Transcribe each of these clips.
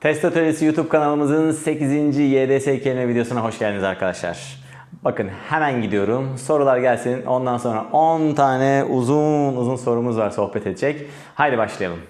Test Atölyesi YouTube kanalımızın 8. YDS kelime videosuna hoş geldiniz arkadaşlar. Bakın hemen gidiyorum. Sorular gelsin. Ondan sonra 10 tane uzun uzun sorumuz var sohbet edecek. Haydi başlayalım.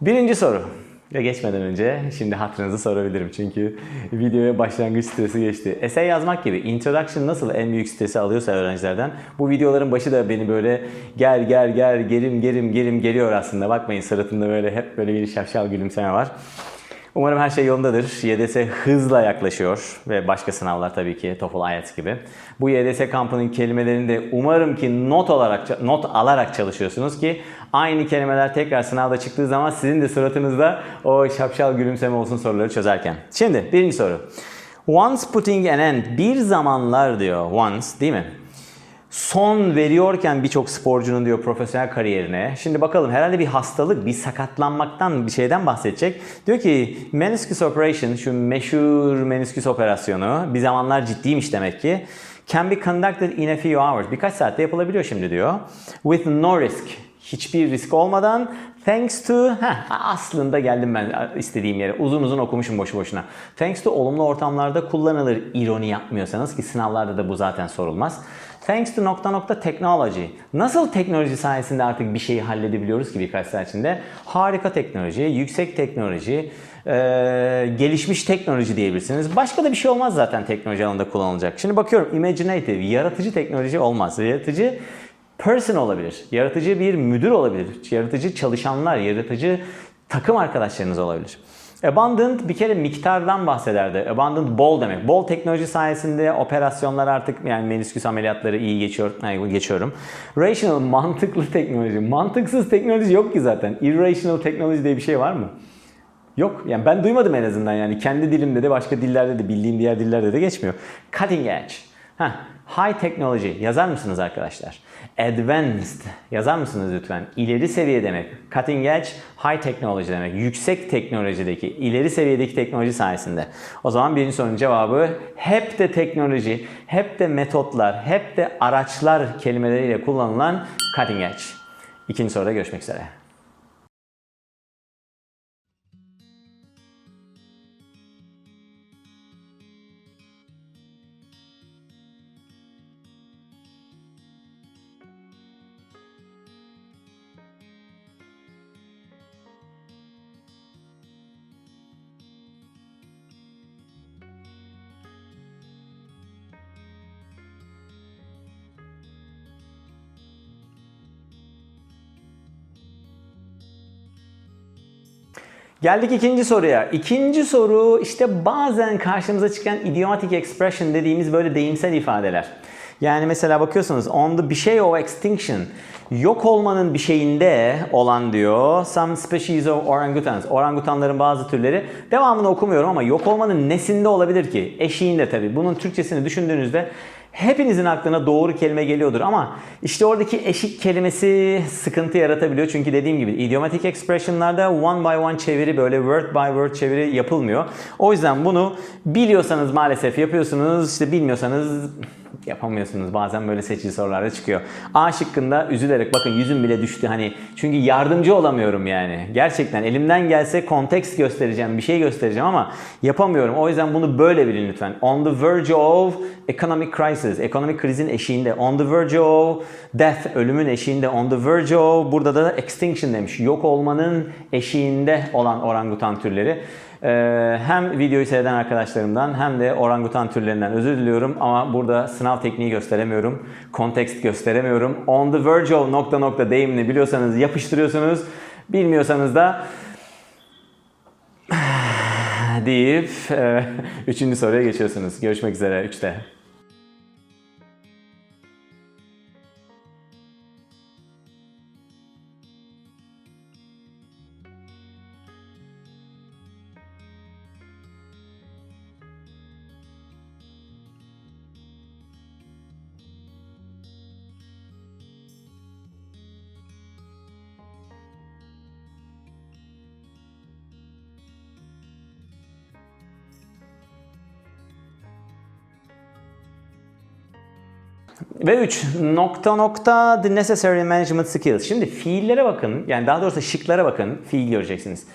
Birinci soru. Ve geçmeden önce şimdi hatırınızı sorabilirim çünkü videoya başlangıç stresi geçti. Essay yazmak gibi introduction nasıl en büyük stresi alıyorsa öğrencilerden bu videoların başı da beni böyle gel gel gel gerim gerim gerim geliyor aslında. Bakmayın suratımda böyle hep böyle bir şapşal gülümseme var. Umarım her şey yolundadır. YDS hızla yaklaşıyor ve başka sınavlar tabii ki TOEFL, IELTS gibi. Bu YDS kampının kelimelerini de umarım ki not olarak not alarak çalışıyorsunuz ki aynı kelimeler tekrar sınavda çıktığı zaman sizin de suratınızda o şapşal gülümseme olsun soruları çözerken. Şimdi birinci soru. Once putting an end bir zamanlar diyor once değil mi? son veriyorken birçok sporcunun diyor profesyonel kariyerine. Şimdi bakalım herhalde bir hastalık, bir sakatlanmaktan bir şeyden bahsedecek. Diyor ki meniscus operation, şu meşhur menisküs operasyonu bir zamanlar ciddiymiş demek ki. Can be conducted in a few hours. Birkaç saatte yapılabiliyor şimdi diyor. With no risk. Hiçbir risk olmadan Thanks to, heh, aslında geldim ben istediğim yere. Uzun uzun okumuşum boşu boşuna. Thanks to olumlu ortamlarda kullanılır ironi yapmıyorsanız ki sınavlarda da bu zaten sorulmaz. Thanks to nokta nokta technology. Nasıl teknoloji sayesinde artık bir şeyi halledebiliyoruz ki birkaç saat içinde? Harika teknoloji, yüksek teknoloji, e, gelişmiş teknoloji diyebilirsiniz. Başka da bir şey olmaz zaten teknoloji alanında kullanılacak. Şimdi bakıyorum imaginative, yaratıcı teknoloji olmaz. Yaratıcı person olabilir. Yaratıcı bir müdür olabilir. Yaratıcı çalışanlar, yaratıcı takım arkadaşlarınız olabilir. Abundant bir kere miktardan bahsederdi. Abundant bol demek. Bol teknoloji sayesinde operasyonlar artık yani menisküs ameliyatları iyi geçiyor. Yani geçiyorum. Rational mantıklı teknoloji. Mantıksız teknoloji yok ki zaten. Irrational teknoloji diye bir şey var mı? Yok. Yani ben duymadım en azından yani. Kendi dilimde de başka dillerde de bildiğim diğer dillerde de geçmiyor. Cutting edge. Heh. High technology yazar mısınız arkadaşlar? Advanced yazar mısınız lütfen? İleri seviye demek. Cutting edge, high technology demek. Yüksek teknolojideki, ileri seviyedeki teknoloji sayesinde. O zaman birinci sorunun cevabı hep de teknoloji, hep de metotlar, hep de araçlar kelimeleriyle kullanılan cutting edge. İkinci soruda görüşmek üzere. Geldik ikinci soruya. İkinci soru işte bazen karşımıza çıkan idiomatic expression dediğimiz böyle deyimsel ifadeler. Yani mesela bakıyorsunuz on the bir şey of extinction yok olmanın bir şeyinde olan diyor some species of orangutans. Orangutanların bazı türleri devamını okumuyorum ama yok olmanın nesinde olabilir ki? Eşiğinde tabii. Bunun Türkçesini düşündüğünüzde hepinizin aklına doğru kelime geliyordur ama işte oradaki eşik kelimesi sıkıntı yaratabiliyor. Çünkü dediğim gibi idiomatic expression'larda one by one çeviri böyle word by word çeviri yapılmıyor. O yüzden bunu biliyorsanız maalesef yapıyorsunuz. İşte bilmiyorsanız yapamıyorsunuz. Bazen böyle seçici sorularda çıkıyor. A şıkkında üzülerek bakın yüzüm bile düştü hani çünkü yardımcı olamıyorum yani. Gerçekten elimden gelse kontekst göstereceğim, bir şey göstereceğim ama yapamıyorum. O yüzden bunu böyle bilin lütfen. On the verge of economic crisis. Ekonomik krizin eşiğinde. On the verge of death. Ölümün eşiğinde. On the verge of burada da extinction demiş. Yok olmanın eşiğinde olan orangutan türleri. Ee, hem videoyu seyreden arkadaşlarımdan hem de orangutan türlerinden özür diliyorum ama burada sınav tekniği gösteremiyorum. Kontekst gösteremiyorum. On the verge of nokta nokta deyimini biliyorsanız yapıştırıyorsunuz. Bilmiyorsanız da deyip e, üçüncü soruya geçiyorsunuz. Görüşmek üzere 3'te. Ve 3. Nokta nokta the necessary management skills. Şimdi fiillere bakın. Yani daha doğrusu şıklara bakın. Fiil göreceksiniz.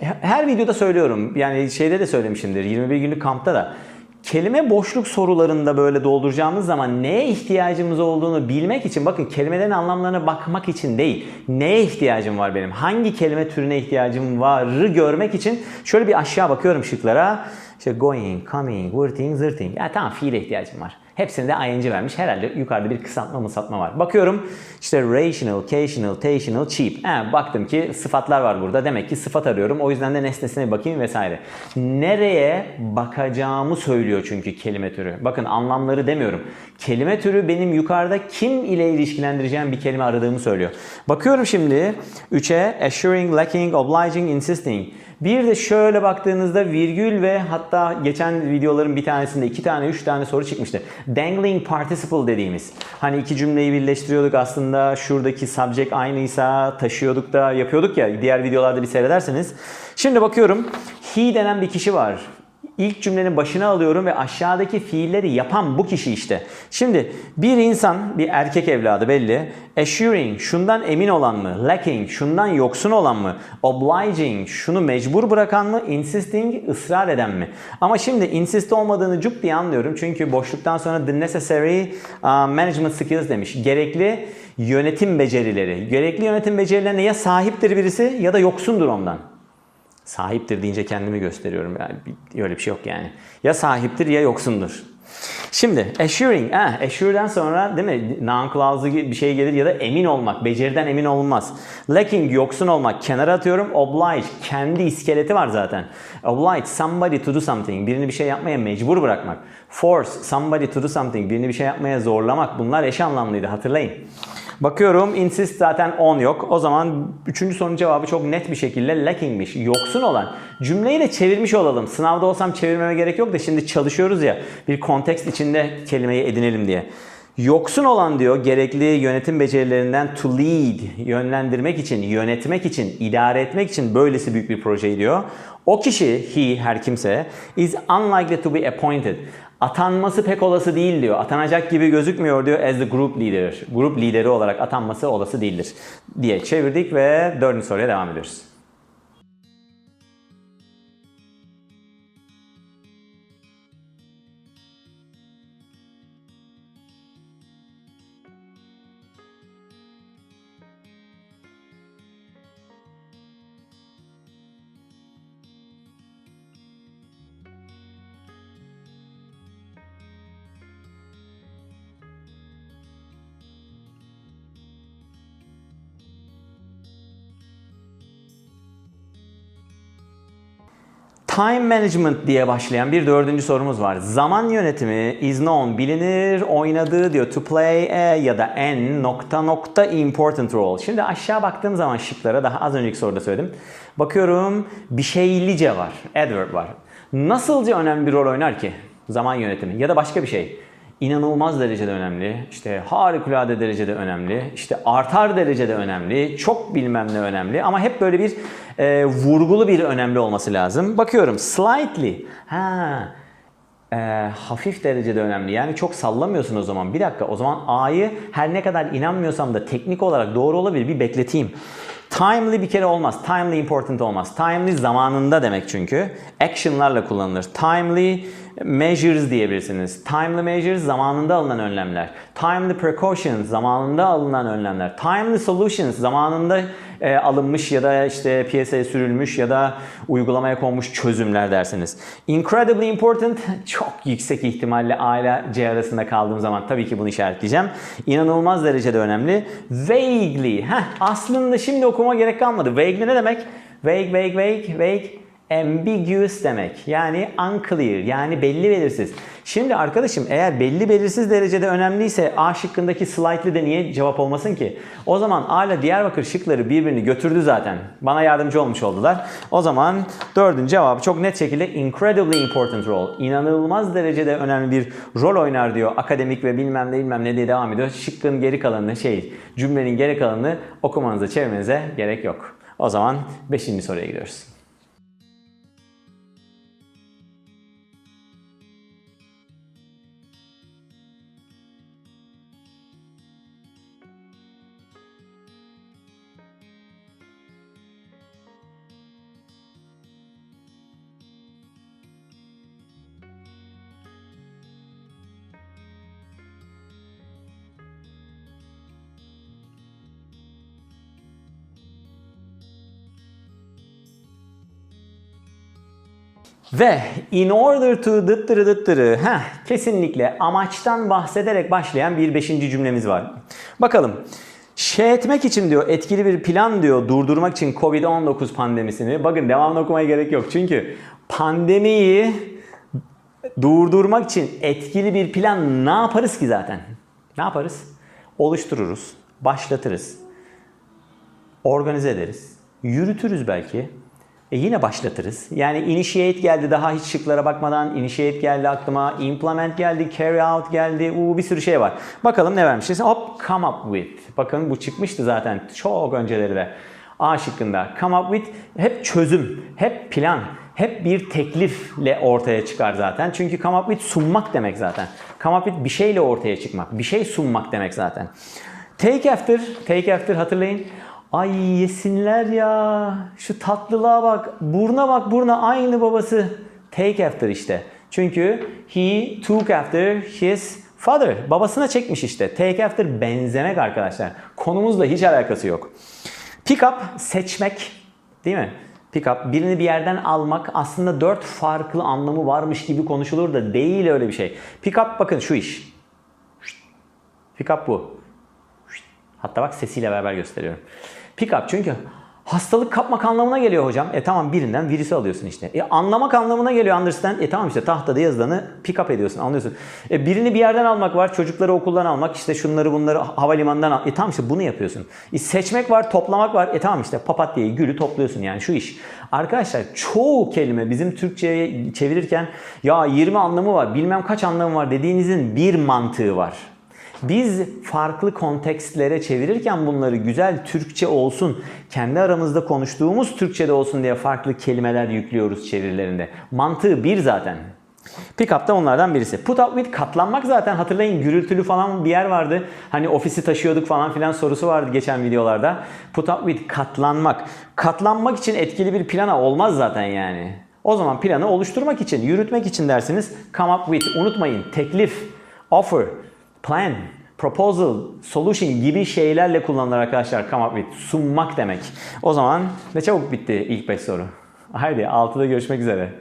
Her videoda söylüyorum. Yani şeyde de söylemişimdir. 21 günlük kampta da. Kelime boşluk sorularında böyle dolduracağımız zaman neye ihtiyacımız olduğunu bilmek için bakın kelimelerin anlamlarına bakmak için değil. Neye ihtiyacım var benim? Hangi kelime türüne ihtiyacım varı görmek için şöyle bir aşağı bakıyorum şıklara. İşte going, coming, working, zırting. Ya tamam fiile ihtiyacım var. Hepsinde de ing vermiş. Herhalde yukarıda bir kısaltma mısatma var. Bakıyorum işte rational, occasional, tational, cheap. He, baktım ki sıfatlar var burada. Demek ki sıfat arıyorum. O yüzden de nesnesine bakayım vesaire. Nereye bakacağımı söylüyor çünkü kelime türü. Bakın anlamları demiyorum. Kelime türü benim yukarıda kim ile ilişkilendireceğim bir kelime aradığımı söylüyor. Bakıyorum şimdi 3'e assuring, lacking, obliging, insisting. Bir de şöyle baktığınızda virgül ve hatta geçen videoların bir tanesinde iki tane, üç tane soru çıkmıştı. Dangling participle dediğimiz. Hani iki cümleyi birleştiriyorduk aslında şuradaki subject aynıysa taşıyorduk da yapıyorduk ya diğer videolarda bir seyrederseniz. Şimdi bakıyorum he denen bir kişi var. İlk cümlenin başına alıyorum ve aşağıdaki fiilleri yapan bu kişi işte. Şimdi bir insan, bir erkek evladı belli. Assuring, şundan emin olan mı? Lacking, şundan yoksun olan mı? Obliging, şunu mecbur bırakan mı? Insisting, ısrar eden mi? Ama şimdi insist olmadığını cuk diye anlıyorum. Çünkü boşluktan sonra the necessary uh, management skills demiş. Gerekli yönetim becerileri. Gerekli yönetim becerilerine ya sahiptir birisi ya da yoksundur ondan. Sahiptir deyince kendimi gösteriyorum. Yani öyle bir şey yok yani. Ya sahiptir ya yoksundur. Şimdi assuring, eh, assure'den sonra değil mi noun clause'u bir şey gelir ya da emin olmak, beceriden emin olunmaz. Lacking, yoksun olmak, kenara atıyorum. Oblige, kendi iskeleti var zaten. Oblige, somebody to do something, birini bir şey yapmaya mecbur bırakmak. Force, somebody to do something, birini bir şey yapmaya zorlamak. Bunlar eş anlamlıydı hatırlayın. Bakıyorum insist zaten on yok. O zaman üçüncü sorunun cevabı çok net bir şekilde lackingmiş. Yoksun olan. Cümleyi de çevirmiş olalım. Sınavda olsam çevirmeme gerek yok da şimdi çalışıyoruz ya. Bir kontekst içinde kelimeyi edinelim diye. Yoksun olan diyor gerekli yönetim becerilerinden to lead, yönlendirmek için, yönetmek için, idare etmek için böylesi büyük bir projeyi diyor. O kişi, he her kimse, is unlikely to be appointed. Atanması pek olası değil diyor. Atanacak gibi gözükmüyor diyor as the group leader. Grup lideri olarak atanması olası değildir diye çevirdik ve dördüncü soruya devam ediyoruz. Time management diye başlayan bir dördüncü sorumuz var. Zaman yönetimi is known, bilinir, oynadığı diyor. To play a ya da an nokta nokta important role. Şimdi aşağı baktığım zaman şıklara daha az önceki soruda söyledim. Bakıyorum bir şeylice var. Adverb var. Nasılca önemli bir rol oynar ki? Zaman yönetimi ya da başka bir şey inanılmaz derecede önemli, işte harikulade derecede önemli, işte artar derecede önemli, çok bilmem ne önemli ama hep böyle bir e, vurgulu bir önemli olması lazım. Bakıyorum slightly, ha e, hafif derecede önemli. Yani çok sallamıyorsun o zaman. Bir dakika o zaman A'yı her ne kadar inanmıyorsam da teknik olarak doğru olabilir bir bekleteyim. Timely bir kere olmaz. Timely important olmaz. Timely zamanında demek çünkü. Action'larla kullanılır. Timely measures diyebilirsiniz. Timely measures zamanında alınan önlemler. Timely precautions zamanında alınan önlemler. Timely solutions zamanında e, alınmış ya da işte piyasaya sürülmüş ya da uygulamaya konmuş çözümler dersiniz. Incredibly important çok yüksek ihtimalle A ile C arasında kaldığım zaman tabii ki bunu işaretleyeceğim. İnanılmaz derecede önemli. Vaguely. Heh, aslında şimdi okuma gerek kalmadı. Vaguely ne demek? Vague, vague, vague, vague. Ambiguous demek. Yani unclear yani belli belirsiz. Şimdi arkadaşım eğer belli belirsiz derecede önemliyse A şıkkındaki slightly de niye cevap olmasın ki? O zaman A ile Diyarbakır şıkları birbirini götürdü zaten. Bana yardımcı olmuş oldular. O zaman dördüncü cevabı çok net şekilde incredibly important role. İnanılmaz derecede önemli bir rol oynar diyor. Akademik ve bilmem ne bilmem ne diye devam ediyor. Şıkkın geri kalanını şey cümlenin geri kalanını okumanıza çevirmenize gerek yok. O zaman beşinci soruya gidiyoruz. Ve in order to dıttırı dıttırı heh, kesinlikle amaçtan bahsederek başlayan bir beşinci cümlemiz var. Bakalım. Şey etmek için diyor etkili bir plan diyor durdurmak için Covid-19 pandemisini. Bakın devamlı okumaya gerek yok. Çünkü pandemiyi durdurmak için etkili bir plan ne yaparız ki zaten? Ne yaparız? Oluştururuz, başlatırız, organize ederiz, yürütürüz belki. E yine başlatırız. Yani initiate geldi daha hiç şıklara bakmadan. Initiate geldi aklıma. Implement geldi. Carry out geldi. Uu, bir sürü şey var. Bakalım ne vermişiz. Hop come up with. Bakın bu çıkmıştı zaten çok önceleri de. A şıkkında. Come up with hep çözüm, hep plan, hep bir teklifle ortaya çıkar zaten. Çünkü come up with sunmak demek zaten. Come up with bir şeyle ortaya çıkmak, bir şey sunmak demek zaten. Take after, take after hatırlayın. Ay yesinler ya. Şu tatlılığa bak. Buruna bak buruna aynı babası. Take after işte. Çünkü he took after his father. Babasına çekmiş işte. Take after benzemek arkadaşlar. Konumuzla hiç alakası yok. Pick up seçmek. Değil mi? Pick up birini bir yerden almak aslında dört farklı anlamı varmış gibi konuşulur da değil öyle bir şey. Pick up bakın şu iş. Pick up bu. Hatta bak sesiyle beraber gösteriyorum. Pick up çünkü hastalık kapmak anlamına geliyor hocam. E tamam birinden virüsü alıyorsun işte. E anlamak anlamına geliyor understand. E tamam işte tahtada yazılanı pick up ediyorsun anlıyorsun. E birini bir yerden almak var. Çocukları okuldan almak işte şunları bunları havalimanından al. E tamam işte bunu yapıyorsun. E seçmek var toplamak var. E tamam işte papatyayı gülü topluyorsun yani şu iş. Arkadaşlar çoğu kelime bizim Türkçe'ye çevirirken ya 20 anlamı var bilmem kaç anlamı var dediğinizin bir mantığı var. Biz farklı kontekstlere çevirirken bunları güzel Türkçe olsun, kendi aramızda konuştuğumuz Türkçe'de olsun diye farklı kelimeler yüklüyoruz çevirilerinde. Mantığı bir zaten. Pick up da onlardan birisi. Put up with katlanmak zaten hatırlayın gürültülü falan bir yer vardı. Hani ofisi taşıyorduk falan filan sorusu vardı geçen videolarda. Put up with katlanmak. Katlanmak için etkili bir plana olmaz zaten yani. O zaman planı oluşturmak için, yürütmek için dersiniz. Come up with. Unutmayın teklif, offer, plan, proposal, solution gibi şeylerle kullanılır arkadaşlar come up with. Sunmak demek. O zaman ne çabuk bitti ilk 5 soru. Haydi 6'da görüşmek üzere.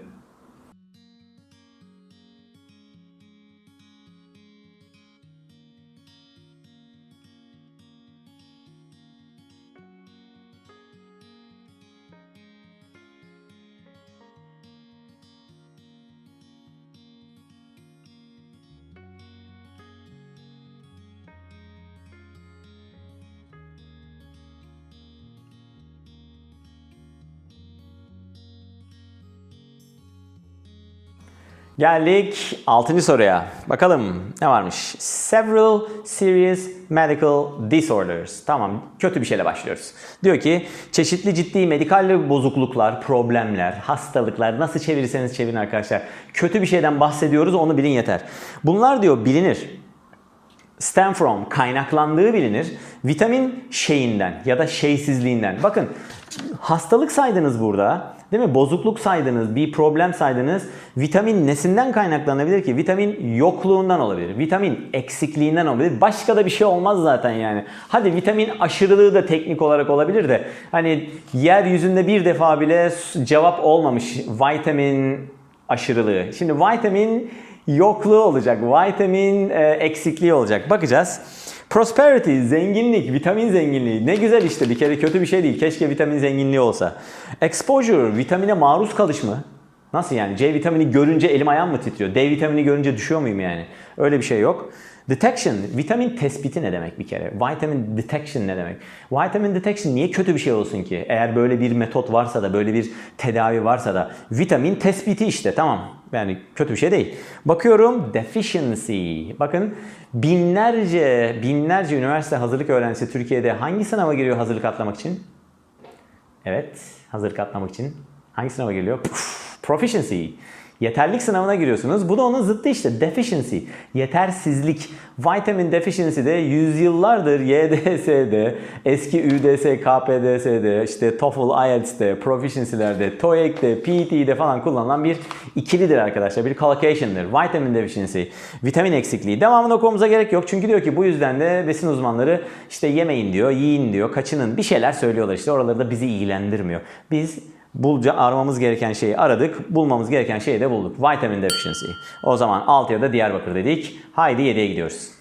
Geldik 6. soruya. Bakalım ne varmış? Several serious medical disorders. Tamam kötü bir şeyle başlıyoruz. Diyor ki çeşitli ciddi medikal bozukluklar, problemler, hastalıklar nasıl çevirirseniz çevirin arkadaşlar. Kötü bir şeyden bahsediyoruz onu bilin yeter. Bunlar diyor bilinir. Stem from kaynaklandığı bilinir. Vitamin şeyinden ya da şeysizliğinden. Bakın hastalık saydınız burada. Değil mi? Bozukluk saydınız, bir problem saydınız. Vitamin nesinden kaynaklanabilir ki? Vitamin yokluğundan olabilir. Vitamin eksikliğinden olabilir. Başka da bir şey olmaz zaten yani. Hadi vitamin aşırılığı da teknik olarak olabilir de. Hani yeryüzünde bir defa bile cevap olmamış vitamin aşırılığı. Şimdi vitamin yokluğu olacak. Vitamin e, eksikliği olacak. Bakacağız. Prosperity, zenginlik, vitamin zenginliği. Ne güzel işte bir kere kötü bir şey değil. Keşke vitamin zenginliği olsa. Exposure, vitamine maruz kalış mı? Nasıl yani? C vitamini görünce elim ayağım mı titriyor? D vitamini görünce düşüyor muyum yani? Öyle bir şey yok. Detection, vitamin tespiti ne demek bir kere? Vitamin detection ne demek? Vitamin detection niye kötü bir şey olsun ki? Eğer böyle bir metot varsa da, böyle bir tedavi varsa da vitamin tespiti işte tamam. Yani kötü bir şey değil. Bakıyorum deficiency. Bakın binlerce, binlerce üniversite hazırlık öğrencisi Türkiye'de hangi sınava giriyor hazırlık atlamak için? Evet, hazırlık atlamak için. Hangi sınava giriyor? Proficiency. Yeterlik sınavına giriyorsunuz. Bu da onun zıttı işte deficiency. Yetersizlik. Vitamin deficiency de yüzyıllardır YDS'de, eski ÜDS, KPDS'de, işte TOEFL, IELTS'te, proficiency'lerde, TOEIC'te, PET'de falan kullanılan bir ikilidir arkadaşlar. Bir collocation'dır. Vitamin deficiency. Vitamin eksikliği. Devamını okumamıza gerek yok. Çünkü diyor ki bu yüzden de besin uzmanları işte yemeyin diyor, yiyin diyor, kaçının bir şeyler söylüyorlar işte. Oraları da bizi ilgilendirmiyor. Biz bulca aramamız gereken şeyi aradık. Bulmamız gereken şeyi de bulduk. Vitamin deficiency. O zaman 6'ya da Diyarbakır dedik. Haydi 7'ye gidiyoruz.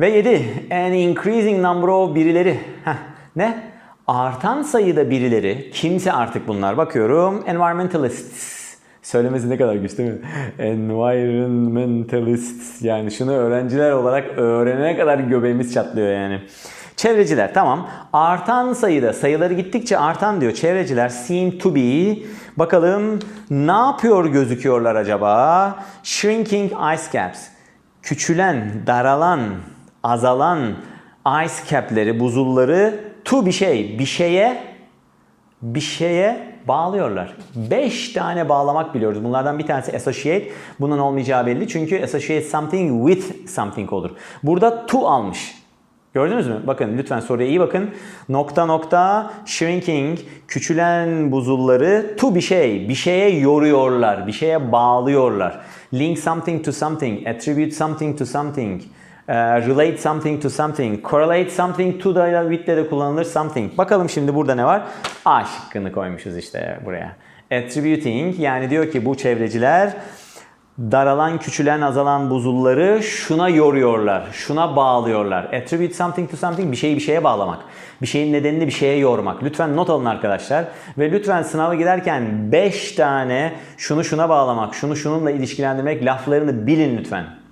Ve 7. An increasing number of birileri. Heh, ne? Artan sayıda birileri. Kimse artık bunlar. Bakıyorum. Environmentalists. Söylemesi ne kadar güç değil mi? Environmentalists. Yani şunu öğrenciler olarak öğrenene kadar göbeğimiz çatlıyor yani. Çevreciler tamam. Artan sayıda sayıları gittikçe artan diyor. Çevreciler seem to be. Bakalım ne yapıyor gözüküyorlar acaba? Shrinking ice caps. Küçülen, daralan, azalan ice cap'leri, buzulları to bir şey, bir şeye bir şeye bağlıyorlar. 5 tane bağlamak biliyoruz. Bunlardan bir tanesi associate. Bunun olmayacağı belli. Çünkü associate something with something olur. Burada to almış. Gördünüz mü? Bakın lütfen soruya iyi bakın. Nokta nokta shrinking küçülen buzulları to bir şey, bir şeye yoruyorlar, bir şeye bağlıyorlar. Link something to something, attribute something to something. Uh, relate something to something, correlate something to da with'le de kullanılır something. Bakalım şimdi burada ne var? A şıkkını koymuşuz işte buraya. Attributing yani diyor ki bu çevreciler daralan, küçülen, azalan buzulları şuna yoruyorlar, şuna bağlıyorlar. Attribute something to something bir şeyi bir şeye bağlamak. Bir şeyin nedenini bir şeye yormak. Lütfen not alın arkadaşlar. Ve lütfen sınava giderken 5 tane şunu şuna bağlamak, şunu şununla ilişkilendirmek laflarını bilin lütfen.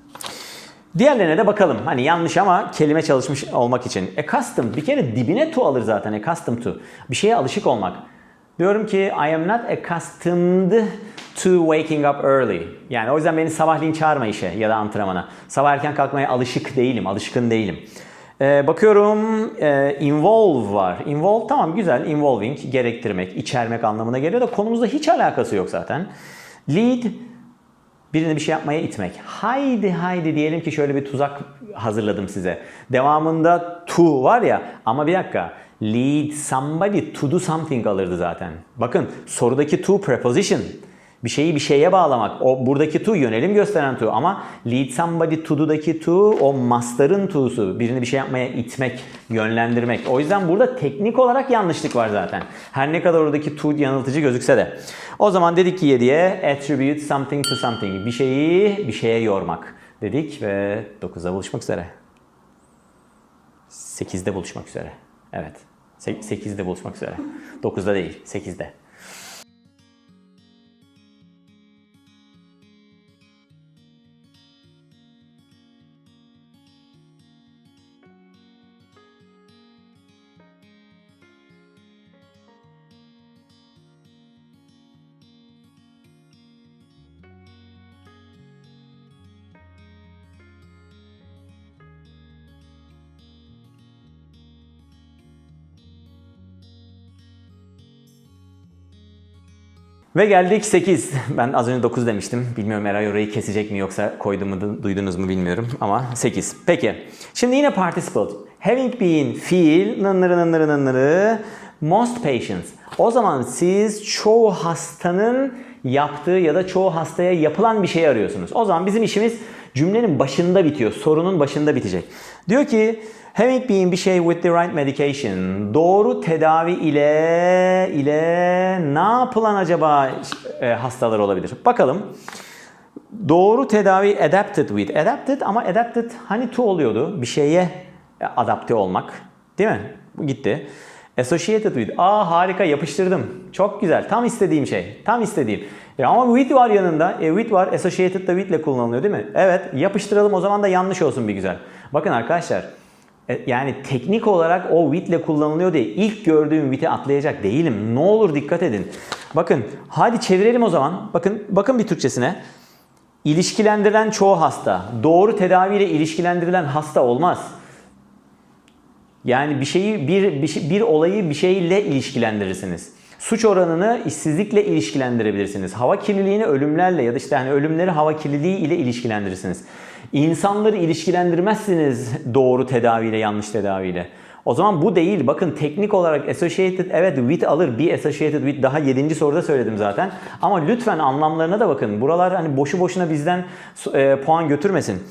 Diğerlerine de bakalım. Hani yanlış ama kelime çalışmış olmak için. Accustomed bir kere dibine to alır zaten. Accustomed to. Bir şeye alışık olmak. Diyorum ki I am not accustomed to waking up early. Yani o yüzden beni sabahleyin çağırma işe ya da antrenmana. Sabah erken kalkmaya alışık değilim, alışkın değilim. Ee, bakıyorum e, involve var. Involve tamam güzel. Involving gerektirmek, içermek anlamına geliyor da konumuzda hiç alakası yok zaten. Lead birini bir şey yapmaya itmek. Haydi haydi diyelim ki şöyle bir tuzak hazırladım size. Devamında to var ya ama bir dakika. Lead somebody to do something alırdı zaten. Bakın sorudaki to preposition. Bir şeyi bir şeye bağlamak. O buradaki to yönelim gösteren to ama lead somebody to do'daki to o master'ın to'su. Birini bir şey yapmaya itmek, yönlendirmek. O yüzden burada teknik olarak yanlışlık var zaten. Her ne kadar oradaki to yanıltıcı gözükse de. O zaman dedik ki 7'ye attribute something to something. Bir şeyi bir şeye yormak dedik ve 9'da buluşmak üzere. 8'de buluşmak üzere. Evet. 8'de buluşmak üzere. 9'da değil, 8'de. Ve geldik 8. Ben az önce 9 demiştim. Bilmiyorum Eray orayı kesecek mi yoksa koydu mu da- duydunuz mu bilmiyorum ama 8. Peki. Şimdi yine participle. Having been, feel, nınırı nınırı nınırı, most patients. O zaman siz çoğu hastanın yaptığı ya da çoğu hastaya yapılan bir şey arıyorsunuz. O zaman bizim işimiz cümlenin başında bitiyor. Sorunun başında bitecek. Diyor ki Having been bir şey with the right medication. Doğru tedavi ile ile ne yapılan acaba e, hastalar olabilir? Bakalım. Doğru tedavi adapted with. Adapted ama adapted hani to oluyordu. Bir şeye adapte olmak. Değil mi? Bu gitti. Associated with. Aa harika yapıştırdım. Çok güzel. Tam istediğim şey. Tam istediğim. E ama with var yanında. E with var. Associated da with ile kullanılıyor değil mi? Evet. Yapıştıralım o zaman da yanlış olsun bir güzel. Bakın arkadaşlar. E, Yani teknik olarak o with ile kullanılıyor diye ilk gördüğüm with'i atlayacak değilim. Ne olur dikkat edin. Bakın hadi çevirelim o zaman. Bakın bakın bir Türkçesine. İlişkilendirilen çoğu hasta. Doğru tedaviyle ilişkilendirilen hasta olmaz. Yani bir şeyi bir, bir, bir olayı bir şeyle ilişkilendirirsiniz. Suç oranını işsizlikle ilişkilendirebilirsiniz. Hava kirliliğini ölümlerle ya da işte hani ölümleri hava kirliliği ile ilişkilendirirsiniz. İnsanları ilişkilendirmezsiniz doğru tedaviyle yanlış tedaviyle. O zaman bu değil. Bakın teknik olarak associated evet with alır. Be associated with daha 7. soruda söyledim zaten. Ama lütfen anlamlarına da bakın. Buralar hani boşu boşuna bizden e, puan götürmesin.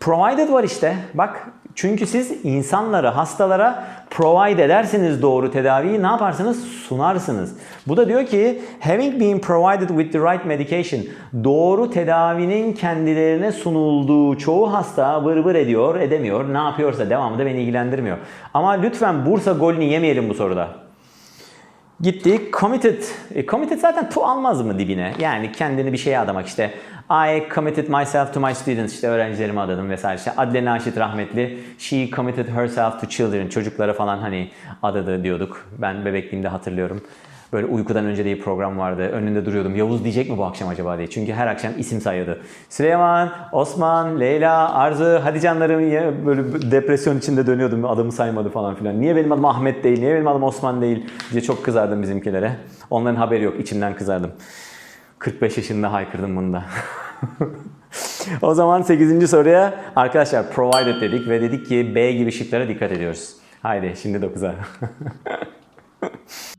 Provided var işte. Bak çünkü siz insanlara, hastalara provide edersiniz doğru tedaviyi. Ne yaparsınız? Sunarsınız. Bu da diyor ki having been provided with the right medication. Doğru tedavinin kendilerine sunulduğu çoğu hasta vır vır ediyor, edemiyor. Ne yapıyorsa devamı da beni ilgilendirmiyor. Ama lütfen Bursa golünü yemeyelim bu soruda. Gittik. Committed. E, committed zaten to almaz mı dibine? Yani kendini bir şeye adamak işte. I committed myself to my students. işte öğrencilerime adadım vesaire. İşte Adile Naşit rahmetli. She committed herself to children. Çocuklara falan hani adadı diyorduk. Ben bebekliğimde hatırlıyorum. Böyle uykudan önce diye bir program vardı. Önünde duruyordum. Yavuz diyecek mi bu akşam acaba diye. Çünkü her akşam isim sayıyordu. Süleyman, Osman, Leyla, Arzu, hadi canlarım ya böyle depresyon içinde dönüyordum. Adımı saymadı falan filan. Niye benim adım Ahmet değil, niye benim adım Osman değil diye çok kızardım bizimkilere. Onların haberi yok. İçimden kızardım. 45 yaşında haykırdım bunu da. o zaman 8. soruya arkadaşlar provided dedik ve dedik ki B gibi şıklara dikkat ediyoruz. Haydi şimdi 9'a.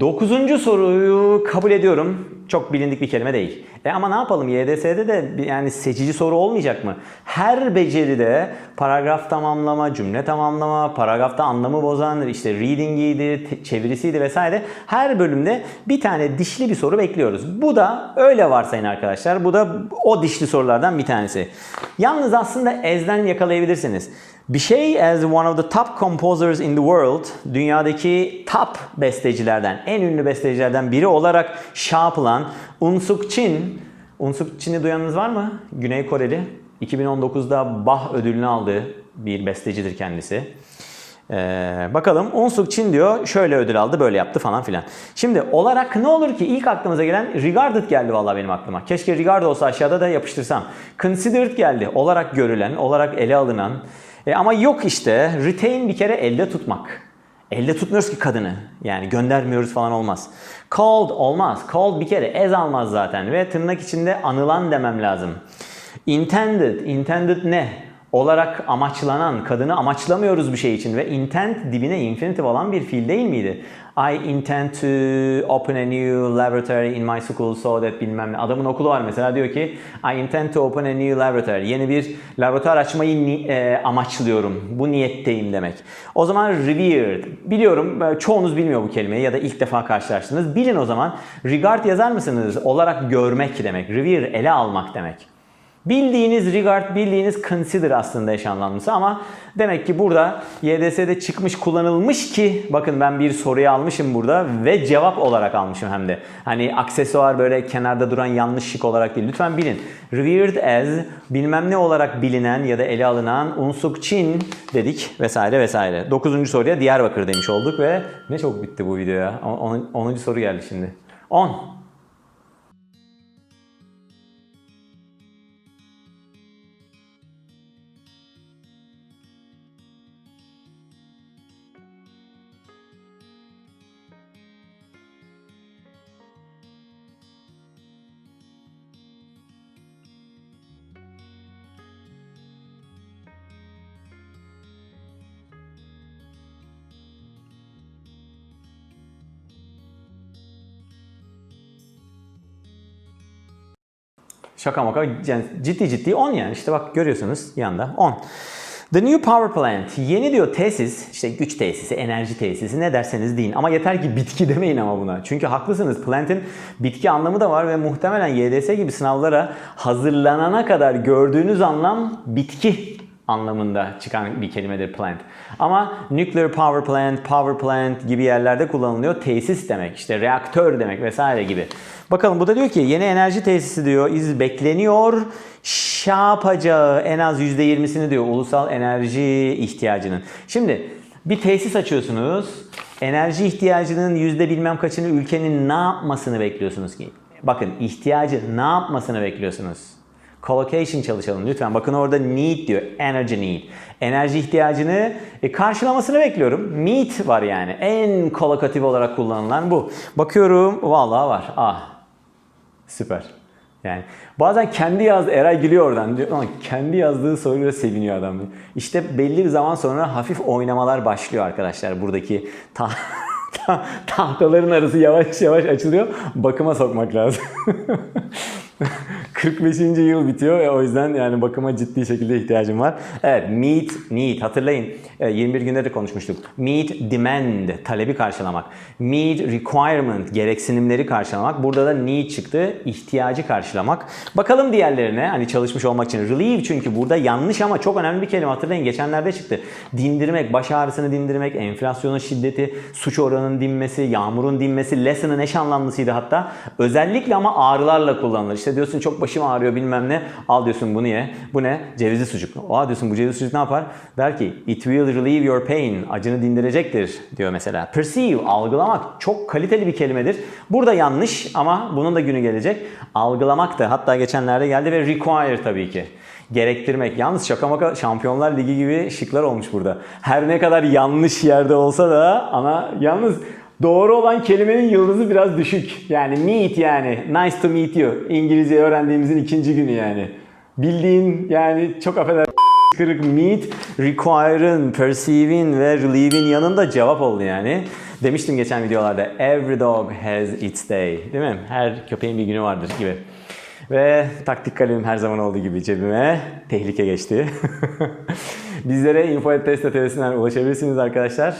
Dokuzuncu soruyu kabul ediyorum. Çok bilindik bir kelime değil. E ama ne yapalım YDS'de de yani seçici soru olmayacak mı? Her beceride paragraf tamamlama, cümle tamamlama, paragrafta anlamı bozan, işte reading'iydi, çevirisiydi vesaire. Her bölümde bir tane dişli bir soru bekliyoruz. Bu da öyle varsayın arkadaşlar. Bu da o dişli sorulardan bir tanesi. Yalnız aslında ezden yakalayabilirsiniz. Bir şey as one of the top composers in the world, dünyadaki top bestecilerden, en ünlü bestecilerden biri olarak yapılan Unsuk Chin, Unsuk Chin'i duyanınız var mı? Güney Koreli. 2019'da Bach ödülünü aldığı bir bestecidir kendisi. Ee, bakalım Unsuk Chin diyor şöyle ödül aldı böyle yaptı falan filan. Şimdi olarak ne olur ki ilk aklımıza gelen regarded geldi vallahi benim aklıma. Keşke regard olsa aşağıda da yapıştırsam. Considered geldi olarak görülen, olarak ele alınan. E, ama yok işte retain bir kere elde tutmak. Elde tutmuyoruz ki kadını. Yani göndermiyoruz falan olmaz. Called olmaz. Called bir kere ez almaz zaten ve tırnak içinde anılan demem lazım. Intended. Intended ne? Olarak amaçlanan, kadını amaçlamıyoruz bir şey için ve intent dibine infinitive olan bir fiil değil miydi? I intend to open a new laboratory in my school so that bilmem ne. Adamın okulu var mesela diyor ki I intend to open a new laboratory. Yeni bir laboratuvar açmayı e, amaçlıyorum. Bu niyetteyim demek. O zaman revered. Biliyorum e, çoğunuz bilmiyor bu kelimeyi ya da ilk defa karşılaştınız. Bilin o zaman. Regard yazar mısınız? Olarak görmek demek. Revere ele almak demek. Bildiğiniz regard, bildiğiniz consider aslında eş anlamlısı ama demek ki burada YDS'de çıkmış, kullanılmış ki bakın ben bir soruyu almışım burada ve cevap olarak almışım hem de. Hani aksesuar böyle kenarda duran yanlış şık olarak değil. Lütfen bilin. Revered as bilmem ne olarak bilinen ya da ele alınan unsuk Çin dedik vesaire vesaire. Dokuzuncu soruya Diyarbakır demiş olduk ve ne çok bitti bu video ya. On- Onuncu soru geldi şimdi. 10. Şaka maka yani ciddi ciddi 10 yani işte bak görüyorsunuz yanda 10. The new power plant. Yeni diyor tesis, işte güç tesisi, enerji tesisi ne derseniz deyin. Ama yeter ki bitki demeyin ama buna. Çünkü haklısınız. Plant'in bitki anlamı da var ve muhtemelen YDS gibi sınavlara hazırlanana kadar gördüğünüz anlam bitki anlamında çıkan bir kelimedir plant. Ama nuclear power plant, power plant gibi yerlerde kullanılıyor. Tesis demek, işte reaktör demek vesaire gibi. Bakalım bu da diyor ki yeni enerji tesisi diyor iz bekleniyor. Yapacağı en az %20'sini diyor ulusal enerji ihtiyacının. Şimdi bir tesis açıyorsunuz. Enerji ihtiyacının yüzde bilmem kaçını ülkenin ne yapmasını bekliyorsunuz ki? Bakın ihtiyacı ne yapmasını bekliyorsunuz? Collocation çalışalım lütfen. Bakın orada need diyor. Energy need. Enerji ihtiyacını e, karşılamasını bekliyorum. Meet var yani. En kolokatif olarak kullanılan bu. Bakıyorum vallahi var. Ah. Süper. Yani bazen kendi yaz Eray gülüyor oradan diyor ama kendi yazdığı soruyla seviniyor adam. İşte belli bir zaman sonra hafif oynamalar başlıyor arkadaşlar. Buradaki ta- tahtaların arası yavaş yavaş açılıyor. Bakıma sokmak lazım. 45. yıl bitiyor ve o yüzden yani bakıma ciddi şekilde ihtiyacım var. Evet, meet need hatırlayın. e, 21 günde de konuşmuştuk. Meet demand talebi karşılamak. Meet requirement gereksinimleri karşılamak. Burada da need çıktı. ihtiyacı karşılamak. Bakalım diğerlerine hani çalışmış olmak için. Relieve çünkü burada yanlış ama çok önemli bir kelime hatırlayın. Geçenlerde çıktı. Dindirmek, baş ağrısını dindirmek, enflasyonun şiddeti, suç oranının dinmesi, yağmurun dinmesi, lesson'ın eş anlamlısıydı hatta. Özellikle ama ağrılarla kullanılır. İşte diyorsun çok başım ağrıyor bilmem ne. Al diyorsun bunu ye. Bu ne? Cevizli sucuk. Aa diyorsun bu cevizli sucuk ne yapar? Der ki it will relieve your pain. Acını dindirecektir diyor mesela. Perceive, algılamak çok kaliteli bir kelimedir. Burada yanlış ama bunun da günü gelecek. Algılamak da hatta geçenlerde geldi ve require tabii ki gerektirmek. Yalnız şaka maka Şampiyonlar Ligi gibi şıklar olmuş burada. Her ne kadar yanlış yerde olsa da ama yalnız doğru olan kelimenin yıldızı biraz düşük. Yani meet yani nice to meet you. İngilizce öğrendiğimizin ikinci günü yani. Bildiğin yani çok affeder kırık meet, require'ın, perceive'in ve relieve'in yanında cevap oldu yani. Demiştim geçen videolarda every dog has its day değil mi? Her köpeğin bir günü vardır gibi. Ve taktik kalemim her zaman olduğu gibi cebime tehlike geçti. Bizlere info.test.tv'sinden ulaşabilirsiniz arkadaşlar.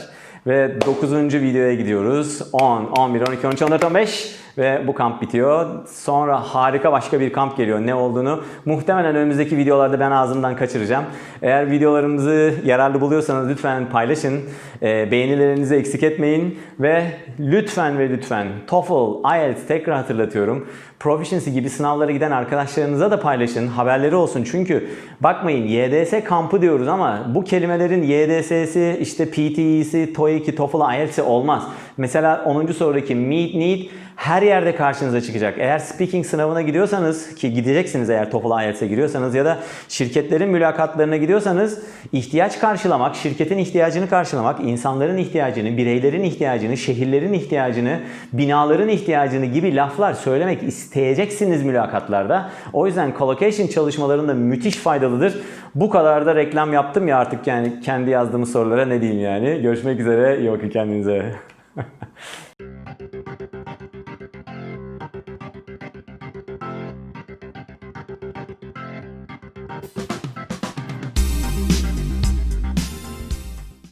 Ve 9. videoya gidiyoruz. 10, 11, 12, 13, 14, 15 ve bu kamp bitiyor. Sonra harika başka bir kamp geliyor. Ne olduğunu muhtemelen önümüzdeki videolarda ben ağzımdan kaçıracağım. Eğer videolarımızı yararlı buluyorsanız lütfen paylaşın. Ee, beğenilerinizi eksik etmeyin. Ve lütfen ve lütfen TOEFL, IELTS tekrar hatırlatıyorum. Proficiency gibi sınavlara giden arkadaşlarınıza da paylaşın. Haberleri olsun. Çünkü bakmayın YDS kampı diyoruz ama bu kelimelerin YDS'si, işte PTE'si, TOEIC'i, TOEFL, IELTS'i olmaz. Mesela 10. sorudaki meet, need her yerde karşınıza çıkacak. Eğer speaking sınavına gidiyorsanız ki gideceksiniz eğer TOEFL IELTS'e giriyorsanız ya da şirketlerin mülakatlarına gidiyorsanız ihtiyaç karşılamak, şirketin ihtiyacını karşılamak, insanların ihtiyacını, bireylerin ihtiyacını, şehirlerin ihtiyacını, binaların ihtiyacını gibi laflar söylemek isteyeceksiniz mülakatlarda. O yüzden collocation çalışmalarında müthiş faydalıdır. Bu kadar da reklam yaptım ya artık yani kendi yazdığımız sorulara ne diyeyim yani. Görüşmek üzere. İyi bakın kendinize.